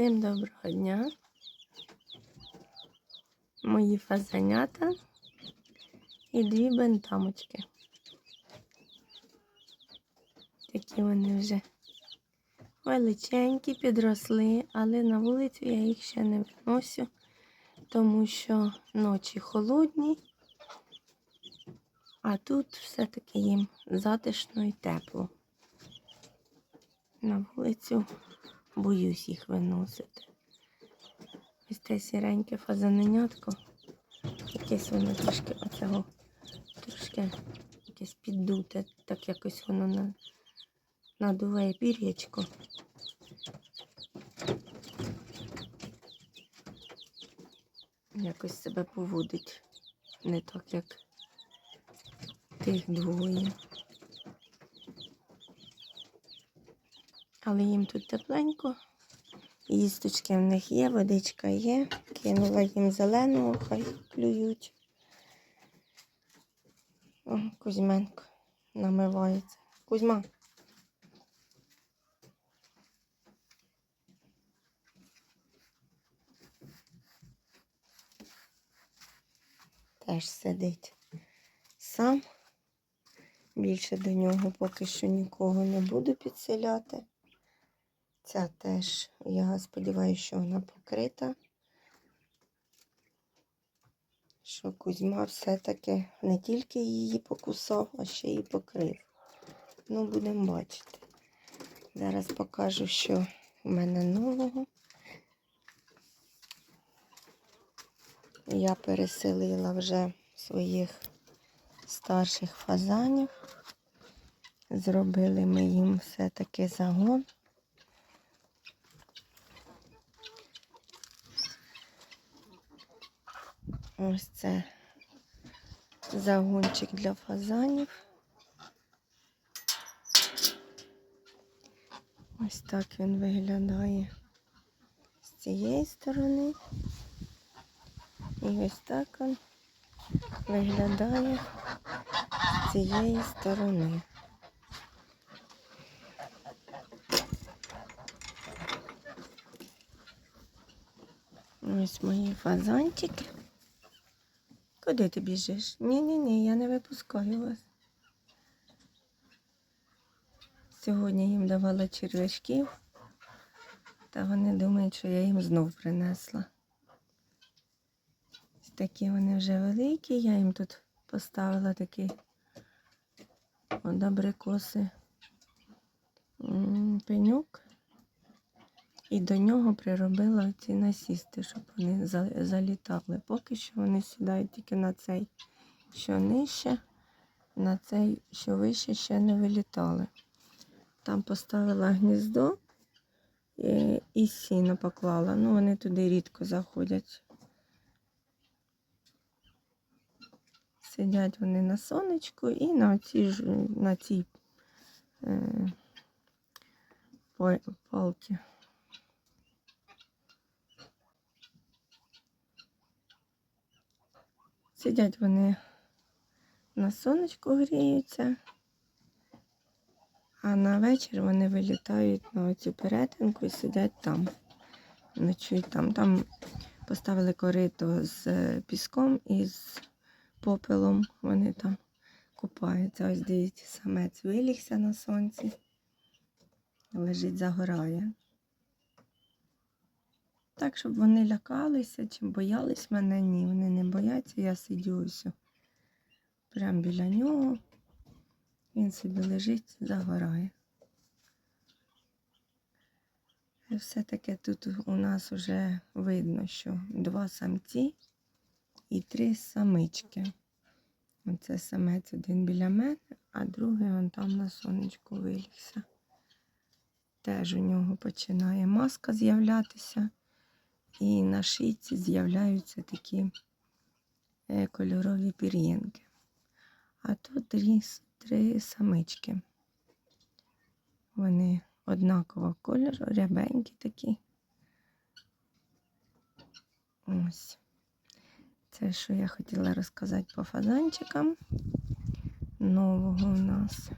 Всім доброго дня. Мої фазанята і дві бентамочки. Такі вони вже величенькі, підросли, але на вулицю я їх ще не виносю, тому що ночі холодні, а тут все-таки їм затишно і тепло. На вулицю боюсь їх виносити. Ось те сіреньке фазаненятко. Якесь воно трошки оцього, трошки якесь піддуте, так якось воно на, надуває пір'ячко. Якось себе поводить не так, як тих двоє. Але їм тут тепленько. Їсточки в них є, водичка є. Кинула їм зеленого, хай клюють. О, Кузьменко намивається. Кузьма. Теж сидить сам. Більше до нього поки що нікого не буду підселяти. Ця теж, я сподіваюся, що вона покрита. Що Кузьма все-таки не тільки її покусав, а ще й покрив. Ну, будемо бачити. Зараз покажу, що в мене нового. Я переселила вже своїх старших фазанів. Зробили ми їм все-таки загон. Ось це загончик для фазанів. Ось так він виглядає з цієї сторони. І ось так він виглядає з цієї сторони. Ось мої фазанчики. Куди ти біжиш? Ні-ні-ні, я не випускаю вас. Сьогодні їм давала червячків, та вони думають, що я їм знов принесла. Ось такі вони вже великі, я їм тут поставила такі м, пенюк. І до нього приробила ці насісти, щоб вони залітали. Поки що вони сідають тільки на цей, що нижче, на цей, що вище, ще не вилітали. Там поставила гніздо і, і сіно поклала. Ну, вони туди рідко заходять. Сидять вони на сонечку і на цій, на цій е, пал- палці. Сидять вони на сонечку гріються, а на вечір вони вилітають на цю перетинку і сидять там. Ночують там. Там поставили корито з е, піском і з попелом. Вони там купаються. Ось дивіться, самець вилігся на сонці, лежить, загорає. Так, щоб вони лякалися чи боялись мене, ні, вони не бояться, я сидю ось прямо біля нього. Він собі лежить, загорає. І все-таки тут у нас вже видно, що два самці і три самички. Оце самець один біля мене, а другий он там на сонечку вилігся. Теж у нього починає маска з'являтися. І на шийці з'являються такі е, кольорові пір'їнки. А тут три, три самички. Вони однакового кольору, рябенькі такі. Ось. Це, що я хотіла розказати по фазанчикам. Нового у нас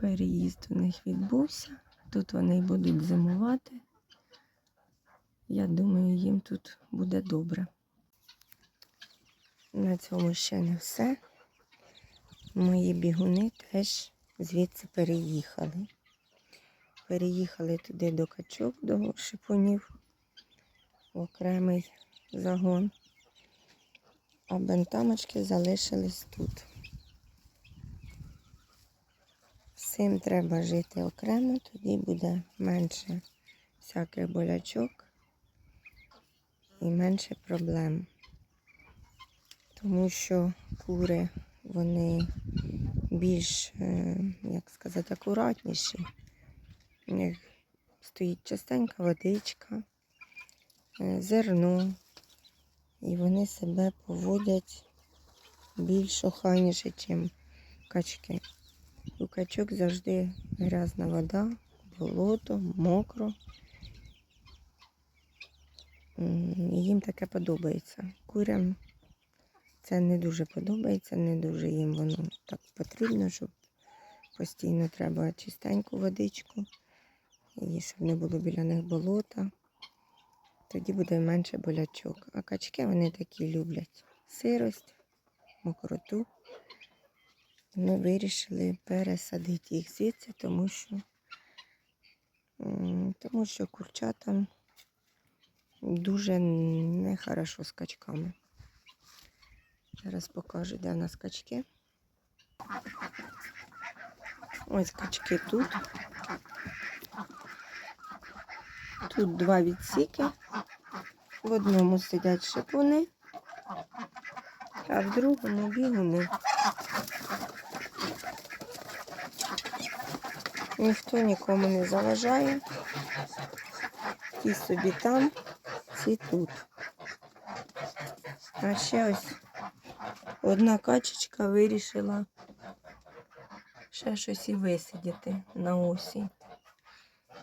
переїзд у них відбувся. Тут вони будуть зимувати. Я думаю, їм тут буде добре. На цьому ще не все. Мої бігуни теж звідси переїхали. Переїхали туди до качок, до шипунів, в окремий загон. А бентамочки залишились тут. Всім треба жити окремо, тоді буде менше всяких болячок і менше проблем. Тому що кури, вони більш, е, як сказати, акуратніші. У них стоїть частенька водичка, е, зерно, і вони себе поводять більш охайніше, ніж качки. У качок завжди грязна вода, болото, мокро. Їм таке подобається. Курям це не дуже подобається, не дуже їм воно так потрібно, щоб постійно треба чистеньку водичку, і щоб не було біля них болота. Тоді буде менше болячок. А качки вони такі люблять сирость, мокроту. Ми вирішили пересадити їх звідси, тому що, тому що курчатам дуже нехорошо з качками. Зараз покажу, де в нас качки. Ось качки тут. Тут два відсіки. В одному сидять шипуни, а в другому бігуни. Ніхто нікому не заважає. Ті собі там, ці тут. А ще ось одна качечка вирішила ще щось і висидіти на осінь.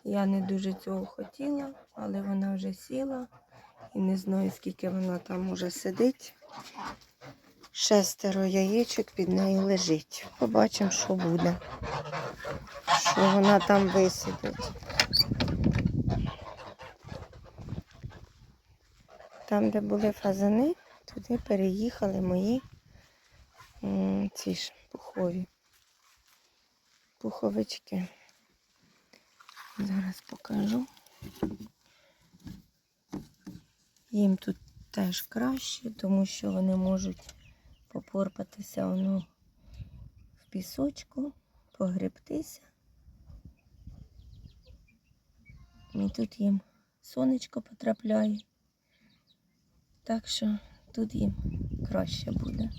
Я не дуже цього хотіла, але вона вже сіла і не знаю, скільки вона там уже сидить. Шестеро яєчок під нею лежить. Побачимо, що буде. Що вона там висидить. Там, де були фазани, туди переїхали мої ці ж пухові пуховички. Зараз покажу. Їм тут теж краще, тому що вони можуть попорпатися воно в пісочку, погребтися. І тут їм сонечко потрапляє. Так що тут їм краще буде.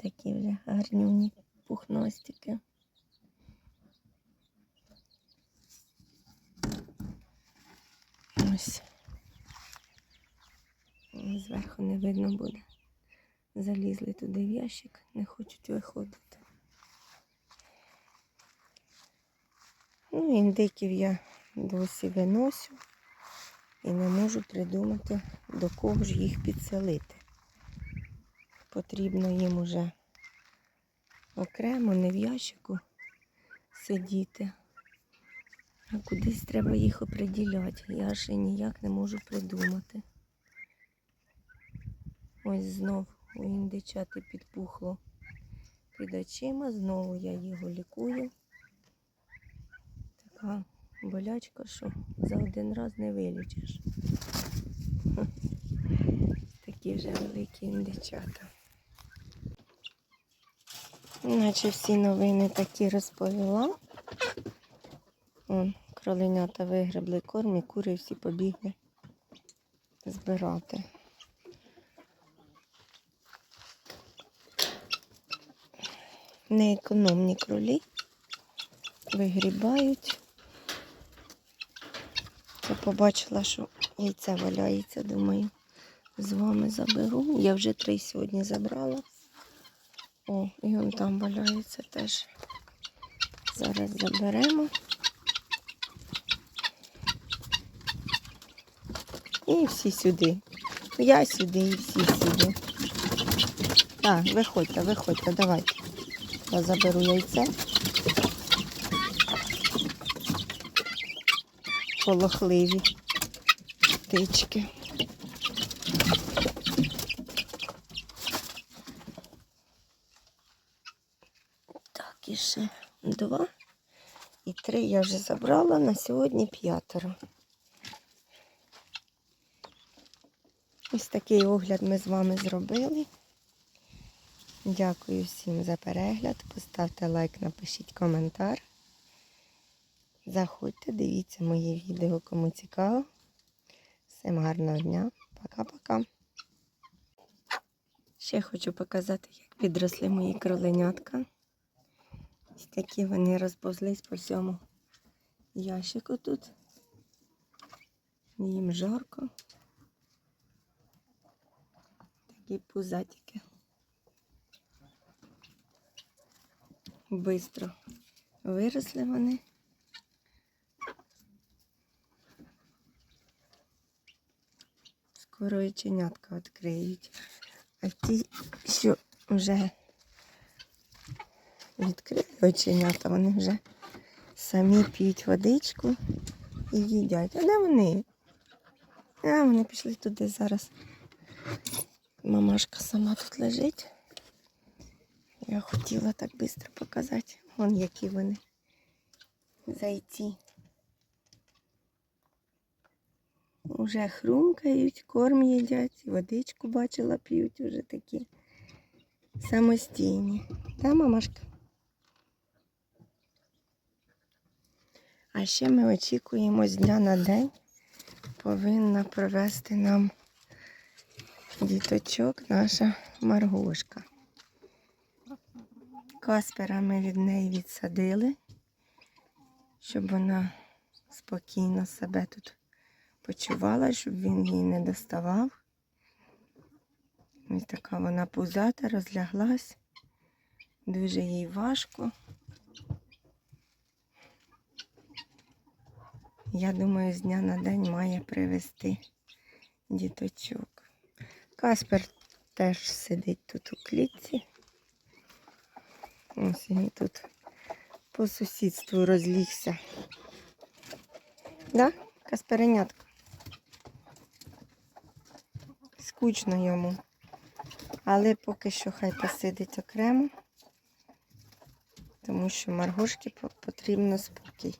Такі вже гарнюні пухностики. Ось. Зверху не видно буде. Залізли туди в ящик, не хочуть виходити. Ну, індиків я досі виносю і не можу придумати, до кого ж їх підселити. Потрібно їм уже окремо, не в ящику сидіти. А кудись треба їх оприділяти. Я ще ніяк не можу придумати. Ось знов у індичати підпухло під очима, знову я його лікую. Така болячка, що за один раз не вилічиш. Такі вже великі індичата. Наче всі новини такі розповіла. Вон, кроленята вигребли корм і кури всі побігли збирати. Неекономні кролі вигрібають. Побачила, що яйце валяється, думаю, з вами заберу. Я вже три сьогодні забрала. О, і он там валяється теж. Зараз заберемо. І всі сюди. Я сюди і всі сюди. Так, виходьте, виходьте, давайте. Я заберу яйце. Полохливі птички. Так, і ще два. І три я вже забрала, на сьогодні п'ятеро. Ось такий огляд ми з вами зробили. Дякую всім за перегляд. Поставте лайк, напишіть коментар. Заходьте, дивіться моє відео, кому цікаво. Всім гарного дня. Пока-пока. Ще хочу показати, як підросли мої кроленятка. Ось такі вони розповзлись по всьому ящику тут. Їм жарко. Такі пузатики. Бистро виросли вони. Скоро оченятка відкриють. А ті, що вже відкрили оченята, вони вже самі п'ють водичку і їдять. А де вони? А, вони пішли туди зараз. Мамашка сама тут лежить. Я хотіла так швидко показати. Вон які вони. Зайці. Уже хрумкають, корм їдять, водичку бачила, п'ють уже такі самостійні. Та, мамашка? А ще ми очікуємо з дня на день. Повинна провести нам діточок наша Маргошка. Каспера ми від неї відсадили, щоб вона спокійно себе тут почувала, щоб він її не доставав. Ось така вона пузата, розляглась. Дуже їй важко. Я думаю, з дня на день має привезти діточок. Каспер теж сидить тут у клітці. Ось він тут по сусідству розлігся. Да, Касперенятко? Скучно йому. Але поки що хай посидить окремо, тому що Маргошки потрібно спокій.